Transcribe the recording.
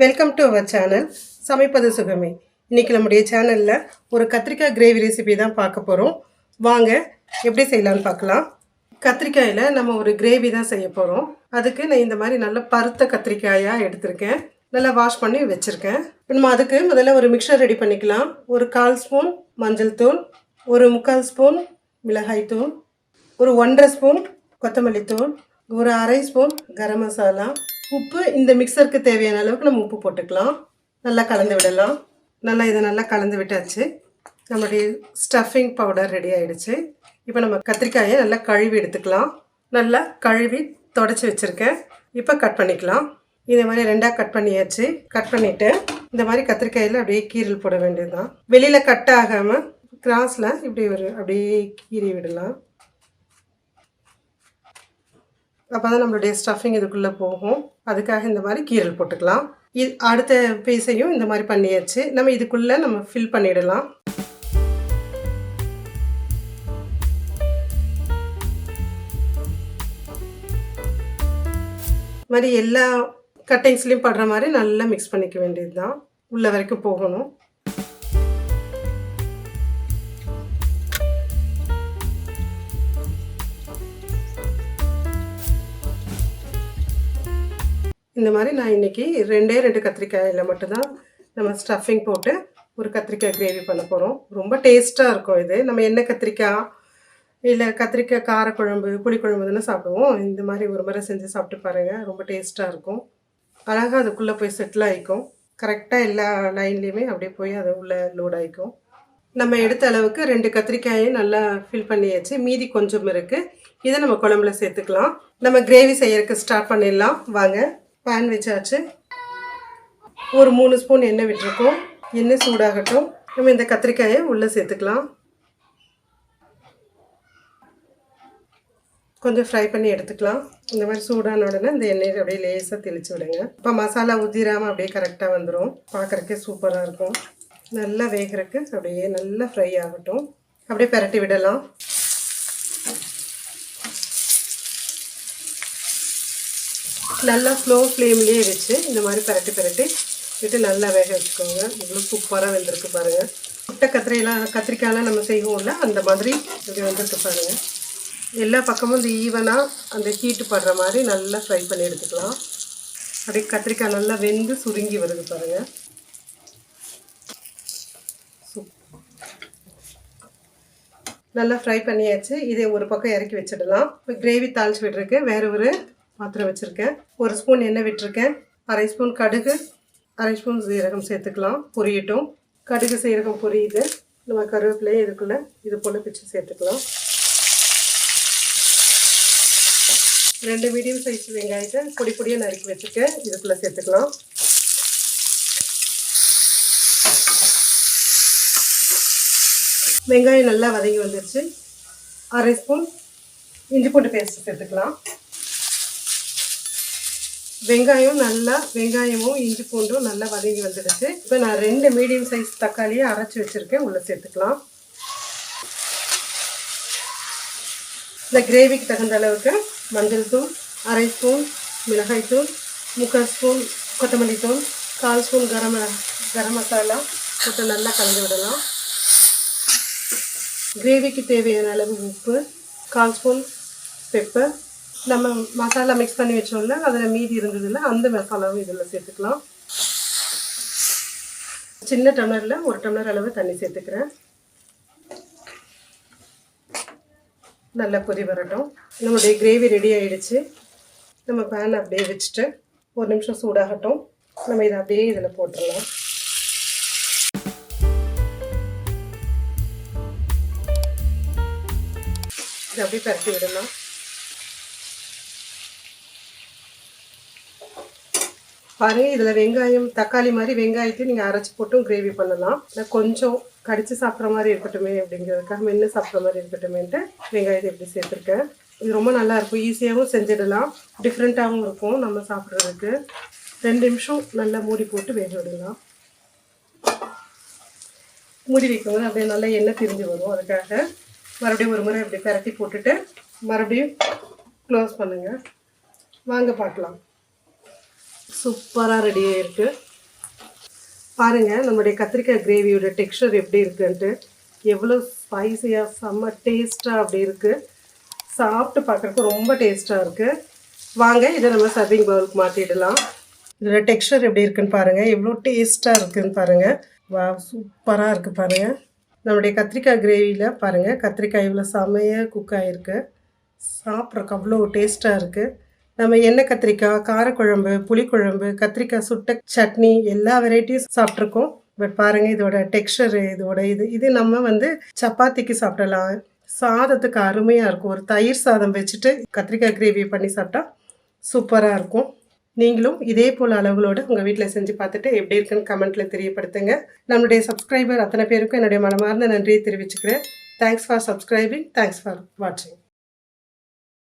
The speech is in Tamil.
வெல்கம் டு அவர் சேனல் சமைப்பது சுகமே. இன்றைக்கி நம்முடைய சேனலில் ஒரு கத்திரிக்காய் கிரேவி ரெசிபி தான் பார்க்க போகிறோம் வாங்க எப்படி செய்யலாம்னு பார்க்கலாம். கத்திரிக்காயில் நம்ம ஒரு கிரேவி தான் செய்ய போகிறோம் அதுக்கு நான் இந்த மாதிரி நல்ல பருத்த கத்திரிக்காயாக எடுத்திருக்கேன். நல்லா வாஷ் பண்ணி வச்சுருக்கேன். நம்ம அதுக்கு முதல்ல ஒரு மிக்சர் ரெடி பண்ணிக்கலாம். ஒரு கால் ஸ்பூன் மஞ்சள் தூள் ஒரு முக்கால் ஸ்பூன் மிளகாய் தூள் ஒரு ஒன்றரை ஸ்பூன் கொத்தமல்லி தூள் ஒரு அரை ஸ்பூன் கரம் மசாலா உப்பு இந்த மிக்சருக்கு தேவையான அளவுக்கு நம்ம உப்பு போட்டுக்கலாம். நல்லா கலந்து விடலாம். நல்லா இதை நல்லா கலந்து விட்டாச்சு. நம்மளுடைய ஸ்டஃபிங் பவுடர் ரெடி ஆகிடுச்சு இப்போ நம்ம கத்திரிக்காயை நல்லா கழுவி எடுத்துக்கலாம். நல்லா கழுவி தொடச்சி வச்சுருக்கேன். இப்போ கட் பண்ணிக்கலாம். இதே மாதிரி ரெண்டாக கட் பண்ணியாச்சு. கட் பண்ணிவிட்டு இந்த மாதிரி கத்திரிக்காயில் அப்படியே கீரல் போட வேண்டியது தான் வெளியில் கட் ஆகாமல் கிராஸில் இப்படி ஒரு அப்படியே கீறி விடலாம். அப்போ தான் நம்மளுடைய ஸ்டஃபிங் இதுக்குள்ளே போகும். அதுக்காக இந்த மாதிரி கீரல் போட்டுக்கலாம். இது அடுத்த பீஸையும் இந்த மாதிரி பண்ணியாச்சு. நம்ம இதுக்குள்ளே நம்ம ஃபில் பண்ணிடலாம். மாதிரி எல்லா கட்டிங்ஸ்லேயும் படுற மாதிரி நல்லா மிக்ஸ் பண்ணிக்க வேண்டியது தான் உள்ள வரைக்கும் போகணும். இந்த மாதிரி நான் இன்றைக்கி ரெண்டே ரெண்டு கத்திரிக்காயில் மட்டும்தான் நம்ம ஸ்டஃபிங் போட்டு ஒரு கத்திரிக்காய் கிரேவி பண்ண போகிறோம் ரொம்ப டேஸ்ட்டாக இருக்கும் இது. நம்ம என்ன கத்திரிக்காய்? இல்லை கத்திரிக்காய் காரக்குழம்பு புளிக்குழம்பு தானே சாப்பிடுவோம். இந்த மாதிரி ஒரு முறை செஞ்சு சாப்பிட்டு பாருங்கள் ரொம்ப டேஸ்ட்டாக இருக்கும். அழகாக அதுக்குள்ளே போய் செட்டில் ஆகிக்கும் கரெக்டாக எல்லா லைன்லேயுமே அப்படியே போய் அது உள்ளே லோட் ஆகிக்கும் நம்ம எடுத்த அளவுக்கு ரெண்டு கத்திரிக்காயும் நல்லா ஃபில் பண்ணியாச்சு. மீதி கொஞ்சம் இருக்குது இதை நம்ம குழம்புல சேர்த்துக்கலாம். நம்ம கிரேவி செய்யறதுக்கு ஸ்டார்ட் பண்ணிடலாம். வாங்க. பேன் வச்சாச்சு. ஒரு மூணு ஸ்பூன் எண்ணெய் விட்டுருக்கோம். எண்ணெய் சூடாகட்டும். நம்ம இந்த கத்திரிக்காயை உள்ளே சேர்த்துக்கலாம். கொஞ்சம் ஃப்ரை பண்ணி எடுத்துக்கலாம். இந்த மாதிரி சூடான உடனே இந்த எண்ணெயை அப்படியே லேசாக தெளித்து விடுங்க. இப்போ மசாலா உதிராமல் அப்படியே கரெக்டாக வந்துடும் பார்க்குறக்கே சூப்பராக இருக்கும். நல்லா வேகிறதுக்கு அப்படியே நல்லா ஃப்ரை ஆகட்டும். அப்படியே பரட்டி விடலாம். நல்லா ஸ்லோ ஃப்ளேம்லேயே வச்சு இந்த மாதிரி பரட்டி பரட்டி விட்டு நல்லா வேக வச்சுக்கோங்க. இவ்வளோ சூப்பராக வெந்திருக்கு பாருங்கள் முட்டை கத்திரிலாம் கத்திரிக்காயெலாம் நம்ம செய்வோம்ல அந்த மாதிரி இப்படி வந்திருக்கு பாருங்கள் எல்லா பக்கமும் இந்த ஈவனாக அந்த ஹீட்டு படுற மாதிரி நல்லா ஃப்ரை பண்ணி எடுத்துக்கலாம். அப்படியே கத்திரிக்காய் நல்லா வெந்து சுருங்கி வருது பாருங்கள் நல்லா ஃப்ரை பண்ணியாச்சு. இதை ஒரு பக்கம் இறக்கி வச்சிடலாம். இப்போ கிரேவி தாளிச்சு விட்டுருக்கு. வேறு ஒரு பாத்திரம் வச்சுருக்கேன். ஒரு ஸ்பூன் எண்ணெய் விட்டுருக்கேன். அரை ஸ்பூன் கடுகு அரை ஸ்பூன் சீரகம் சேர்த்துக்கலாம். பொரியட்டும். கடுகு சீரகம் பொரியுது. நம்ம கருவேப்பிலையே இதுக்குள்ளே இது போல் பிச்சு சேர்த்துக்கலாம். ரெண்டு மீடியம் சைஸ் வெங்காயத்தை பொடி பொடியாக நறுக்கி வச்சுருக்கேன். இதுக்குள்ளே சேர்த்துக்கலாம். வெங்காயம் நல்லா வதங்கி வந்துருச்சு. அரை ஸ்பூன் இஞ்சி பூண்டு பேஸ்ட் சேர்த்துக்கலாம். வெங்காயம் நல்லா வெங்காயமும் இஞ்சி பூண்டும் நல்லா வதங்கி வந்துடுச்சு. இப்போ நான் ரெண்டு மீடியம் சைஸ் தக்காளியை அரைச்சி வச்சுருக்கேன். உள்ளே சேர்த்துக்கலாம். இந்த கிரேவிக்கு தகுந்த அளவுக்கு மஞ்சள் தூள் அரை ஸ்பூன் மிளகாய் தூள் முக்கால் ஸ்பூன் கொத்தமல்லி தூள் கால் ஸ்பூன் கரம் கரம் மசாலா போட்டு நல்லா கலந்து விடலாம். கிரேவிக்கு தேவையான அளவு உப்பு கால் ஸ்பூன் பெப்பர் நம்ம மசாலா மிக்ஸ் பண்ணி வச்சோம்ல அதில் மீதி இருந்ததில்ல அந்த மசாலாவும் இதில் சேர்த்துக்கலாம். சின்ன டம்ளரில் ஒரு டம்ளர் அளவு தண்ணி சேர்த்துக்கிறேன். நல்லா கொதி வரட்டும். நம்மளுடைய கிரேவி ரெடி ஆகிடுச்சு நம்ம பேன் அப்படியே வச்சுட்டு ஒரு நிமிஷம் சூடாகட்டும். நம்ம இதை அப்படியே இதில் போட்டுடலாம். இதை அப்படியே பரட்டி விடலாம். பாருங்க இதில் வெங்காயம் தக்காளி மாதிரி வெங்காயத்தையும் நீங்கள் அரைச்சி போட்டும் கிரேவி பண்ணலாம். இல்லை கொஞ்சம் கடிச்சு சாப்பிட்ற மாதிரி இருக்கட்டுமே அப்படிங்கிறதுக்காக மென்று சாப்பிட்ற மாதிரி இருக்கட்டுமேன்ட்டு வெங்காயத்தை எப்படி சேர்த்துருக்கேன். இது ரொம்ப நல்லா இருக்கும். ஈஸியாகவும் செஞ்சிடலாம். டிஃப்ரெண்ட்டாகவும் இருக்கும் நம்ம சாப்பிட்றதுக்கு. ரெண்டு நிமிஷம் நல்லா மூடி போட்டு வேக விடலாம். மூடி வைக்கும்போது அப்படியே நல்லா எண்ணெய் திரிஞ்சு வரும் அதுக்காக. மறுபடியும் ஒரு முறை இப்படி பரட்டி போட்டுட்டு மறுபடியும் க்ளோஸ் பண்ணுங்கள் வாங்க பார்க்கலாம். சூப்பராக ரெடி ஆகிருக்கு பாருங்கள் நம்மளுடைய கத்திரிக்காய் கிரேவியோட டெக்ஸ்டர் எப்படி இருக்குன்ட்டு. எவ்வளோ ஸ்பைசியாக செம்ம டேஸ்ட்டாக அப்படி இருக்குது சாப்பிட்டு பார்க்குறக்கு ரொம்ப டேஸ்ட்டாக இருக்குது வாங்க இதை நம்ம சர்விங் பவுலுக்கு மாற்றிடலாம் இதோட டெக்ஸ்டர் எப்படி இருக்குன்னு பாருங்கள் எவ்வளோ டேஸ்ட்டாக இருக்குதுன்னு பாருங்கள் வா சூப்பராக இருக்குது பாருங்கள் நம்முடைய கத்திரிக்காய் கிரேவியில் பாருங்கள் கத்திரிக்காய் இவ்வளோ செமையாக குக் ஆகிருக்கு சாப்பிட்றக்கு அவ்வளோ டேஸ்ட்டாக இருக்குது நம்ம எண்ணெய் கத்திரிக்காய் காரக்குழம்பு புளிக்குழம்பு கத்திரிக்காய் சுட்ட சட்னி எல்லா வெரைட்டியும் சாப்பிட்ருக்கோம் பட் பாருங்கள் இதோட டெக்ஸ்டரு இதோட இது இது நம்ம வந்து சப்பாத்திக்கு சாப்பிடலாம். சாதத்துக்கு அருமையாக இருக்கும். ஒரு தயிர் சாதம் வச்சுட்டு கத்திரிக்காய் கிரேவி பண்ணி சாப்பிட்டா சூப்பராக இருக்கும். நீங்களும் இதே போல் அளவுகளோடு உங்கள் வீட்டில் செஞ்சு பார்த்துட்டு எப்படி இருக்குன்னு கமெண்ட்டில் தெரியப்படுத்துங்க. நம்மளுடைய சப்ஸ்கிரைபர் அத்தனை பேருக்கும் என்னுடைய மனமார்ந்த நன்றியை தெரிவிச்சுக்கிறேன். Thanks for subscribing thanks for வாட்சிங்